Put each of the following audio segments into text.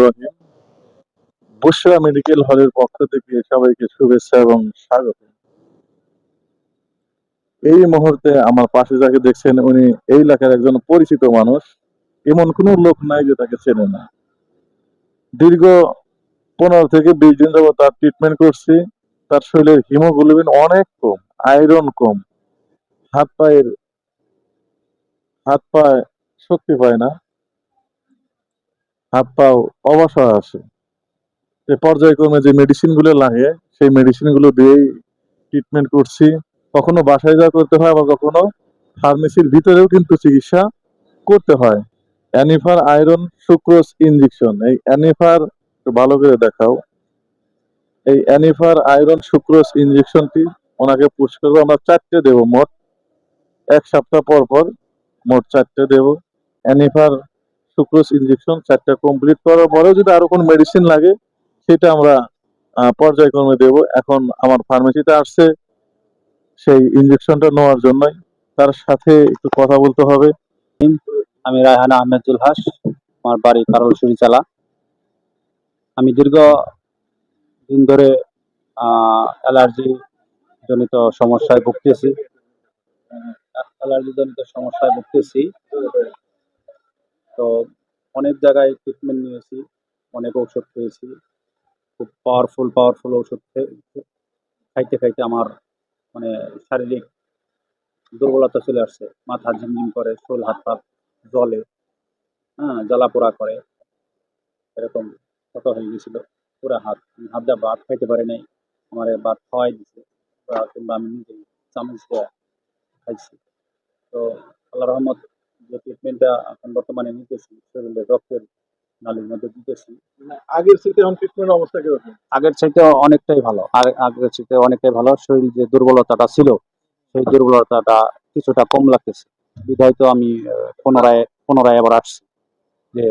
রহিম। Medical হলের পক্ষ থেকে সবাইকে শুভেচ্ছা এবং স্বাগত। এই মুহূর্তে আমার পাশে যাকে দেখছেন উনি এই এলাকার একজন পরিচিত মানুষ। এমন কোনো লোক নাই যে তাকে চেনে না। দীর্ঘ পনেরো থেকে বিশ দিন যাবত তার ট্রিটমেন্ট করছি। তার শরীরের হিমোগ্লোবিন অনেক কম আয়রন কম। হাত পায়ের, হাত পায়ে শক্তি পায় না। হাত পাও অবসর আসে। এই পর্যায়ক্রমে যে মেডিসিনগুলো লাগে, সেই মেডিসিনগুলো দিয়েই ট্রিটমেন্ট করছি। কখনো বাসায় যা করতে হয় আবার কখনো ফার্মেসির ভিতরেও কিন্তু চিকিৎসা করতে হয়। অ্যানিফার আয়রন সুক্রোজ ইনজেকশন এই অ্যানিফার ভালো করে দেখাও। এই অ্যানিফার আয়রন সুক্রোজ ইনজেকশনটি ওনাকে পুশ করব আমরা চারটে দেবো মোট। এক সপ্তাহ পর পর মোট চারটে দেবো। অ্যানিফার সুক্রোজ ইনজেকশন চারটা কমপ্লিট করার পরেও যদি আরও কোনো মেডিসিন লাগে, সেটা আমরা পর্যায়ক্রমে দেব। এখন আমার ফার্মেসিতে আসছে, সেই ইনজেকশনটা নেওয়ার জন্যই। তার সাথে একটু কথা বলতে হবে। আমি রায়হানা আহমেদুল হাস, আমার বাড়ি কারলসুরি চালা আমি দীর্ঘ দিন ধরে অ্যালার্জি জনিত সমস্যায় ভুগতেছি। অ্যালার্জি জনিত সমস্যায় ভুগতেছি। তো অনেক জায়গায় ট্রিটমেন্ট নিয়েছি, অনেক ঔষধ খেয়েছি। খুব পাওয়ারফুল পাওয়ারফুল ঔষধ খাইতে খাইতে আমার মানে শারীরিক দুর্বলতা চলে আসছে। মাথা ঝিমঝিম করে, শোল হাত পা জলে হ্যাঁ জ্বালা পোড়া করে। এরকম কত হয়ে গেছিল। পুরা হাত হাত দিয়ে ভাত খাইতে পারি নাই। আমার ভাত খাওয়াই দিছে কিংবা আমি নিজেই চামচ দিয়ে খাইছি। তো আল্লাহ রহমত যে ট্রিটমেন্টটা এখন বর্তমানে নিতেছি শরীরের রক্তের নালীর মধ্যে দিতেছি। আগের থেকে এখন ট্রিটমেন্ট অবস্থা কীরকম? আগের চাইতে অনেকটাই ভালো। আর আগের চাইতে অনেকটাই ভালো। শরীর যে দুর্বলতাটা ছিল সেই দুর্বলতাটা কিছুটা কম লাগতেছে। বিধায় তো আমি পুনরায় পুনরায় আবার আসছি। যে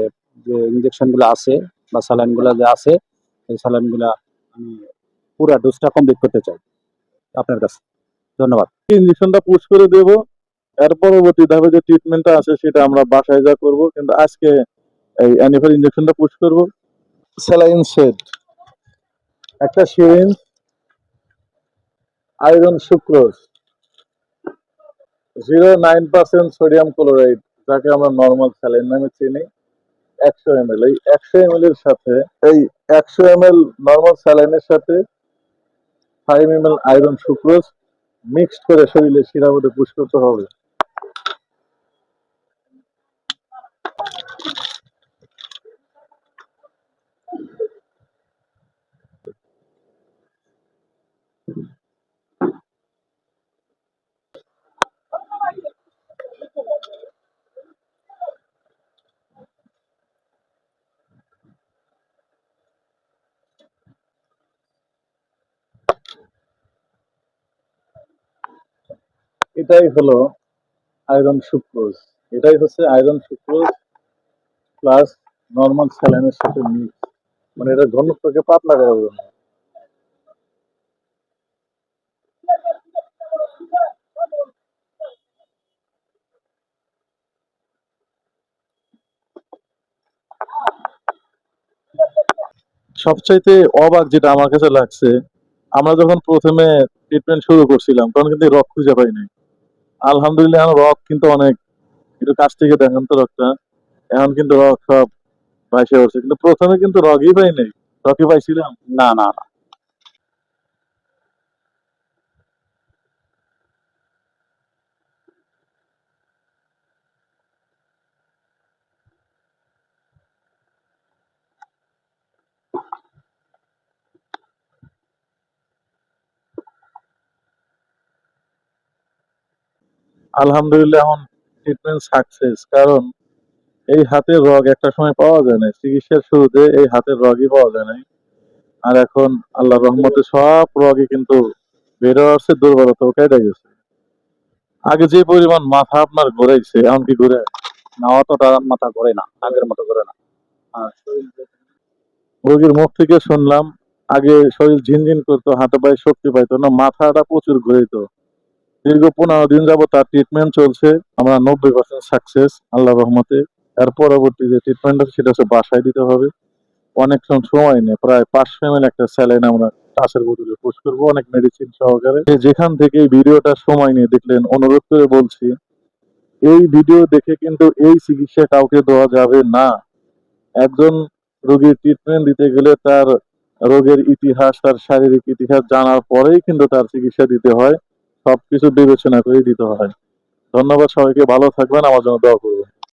যে ইঞ্জেকশনগুলো আছে বা স্যালাইনগুলো যে আছে সেই স্যালাইনগুলা আমি পুরা ডোজটা কমপ্লিট করতে চাই। আপনার কাছে। ধন্যবাদ। ইনজেকশনটা পুশ করে দেব। এর পরবর্তী ধাপে যে ট্রিটমেন্টটা আছে সেটা আমরা বাসায় যা করব, কিন্তু আজকে এই অ্যানিফার ইনজেকশনটা পুশ করব। স্যালাইন সেট একটা syringe iron sucrose zero nine percent sodium chloride যাকে আমরা নর্মাল স্যালাইন নামে চিনি। একশো এম এল এই একশো এম এর সাথে, এই একশো এম এল নর্মাল স্যালাইনের সাথে five M L iron sucrose mixed করে শরীরে শিরা মধ্যে পুশ করতে হবে। এটাই হলো আয়রন সুক্রোজ। এটাই হচ্ছে আয়রন সুক্রোজ প্লাস নর্মাল স্যালাইনের সাথে মিক্স মানে এটা ঘনত্বকে পাতলা করার জন্য সবচাইতে অবাক যেটা আমার কাছে লাগছে, আমরা যখন প্রথমে ট্রিটমেন্ট শুরু করছিলাম, তখন কিন্তু রক খুঁজে পাই নাই। আলহামদুলিল্লাহ, এখন রক কিন্তু অনেক। একটু কাছ থেকে দেখেন তো রকটা এখন কিন্তু রক সব ভাইসে উঠছে। কিন্তু প্রথমে কিন্তু রকই পাই নাই রকই পাইছিলাম? না না না। আলহামদুলিল্লাহ এখন ট্রিটমেন্ট সাকসেস কারণ এই হাতের একটা সময় পাওয়া যায় না চিকিৎসার শুরুতে এই হাতের পাওয়া যায় আর এখন আল্লাহ রহমতে সব কিন্তু বেরো আসছে কেটে গেছে। আগে যে পরিমাণ মাথা আপনার ঘুরাইছে এখন কি ঘুরে না অতটা মাথা করে না, আগের মতো করে না। রোগীর মুখ থেকে শুনলাম, আগে শরীর ঝিনঝিন করতো, হাতে পায়ে শক্তি পাইতো না, মাথাটা প্রচুর ঘুরাইতো। দীর্ঘ পনেরো দিন যাব তার ট্রিটমেন্ট চলছে। আমরা নব্বই পার্সেন্ট সাকসেস আল্লাহ রহমতে। এর পরবর্তী যে ট্রিটমেন্ট আছে, সেটা হচ্ছে বাসায় দিতে হবে। অনেক সময় নেই প্রায় পাঁচশো এম একটা স্যালাইন আমরা কাঁচের বোতলে পুশ করব, অনেক মেডিসিন সহকারে। যেখান থেকে ভিডিওটা সময় নিয়ে দেখলেন, অনুরোধ করে বলছি, এই ভিডিও দেখে কিন্তু এই চিকিৎসা কাউকে দেওয়া যাবে না। একজন রোগীর ট্রিটমেন্ট দিতে গেলে তার রোগের ইতিহাস, তার শারীরিক ইতিহাস জানার পরেই কিন্তু তার চিকিৎসা দিতে হয়। সবকিছু বিবেচনা করে দিতে হয়। ধন্যবাদ সবাইকে ভালো থাকবেন আমার জন্য দোয়া করবেন।